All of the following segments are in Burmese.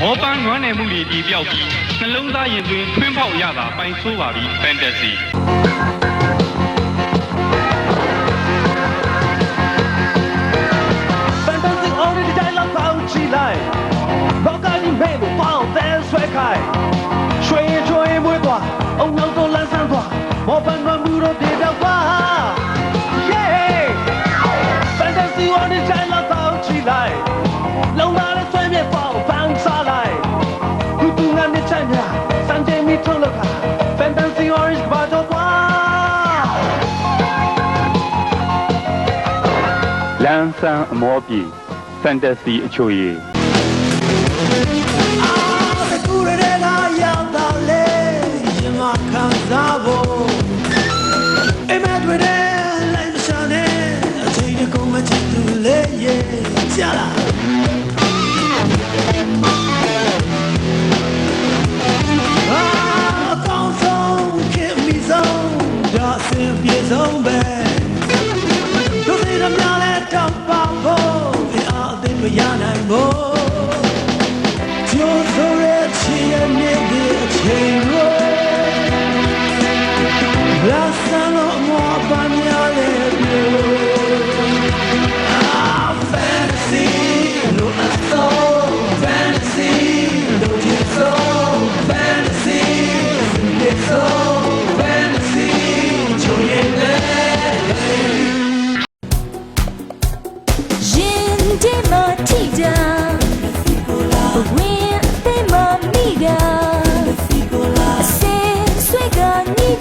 မောပန်းနွမ်းနယ်မှုတွေဒီပြောက်ပြီးနှလုံးသားရင်သွင်းထွင်းပေါက်ရတာပိုင်ဆိုးပါပြီဖန်တစီ包干你妹的，放胆甩开，水追不断，哦，能够。 လမ်းဆန်းအမောပြေဖန်တက်စီအချိုရည်ကြလား啊，高中，Give me some，大声别走呗。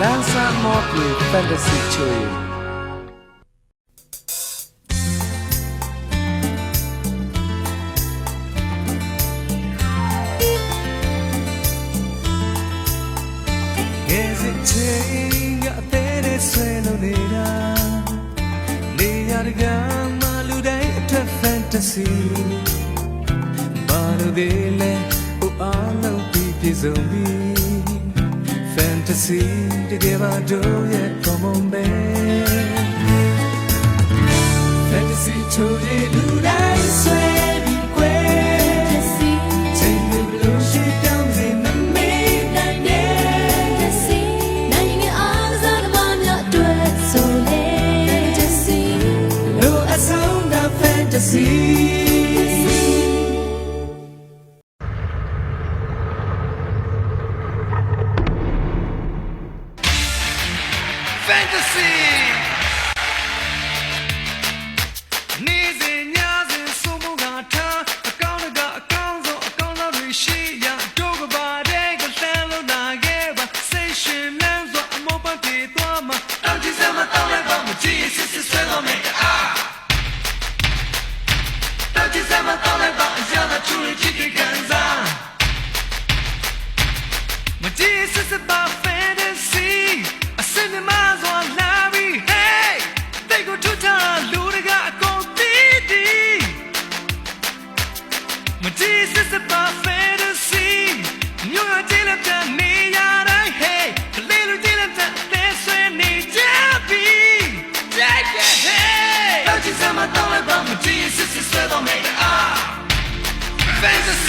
Lanza Mokwe Fantasy Chewy. ချင်းကအသေးသေးဆွဲလို့နေတာနေရတကမလူတိုင်းအထက် fantasy ဘာလို့ဒီလဲဟိုအားလုံးပြီးပြည့်စုံပြီ စီတကယ်ပါတို့ရဲ့ကောင်းမွန်ပဲ Fantasy ချိုးရည် see your sister's little fantasy.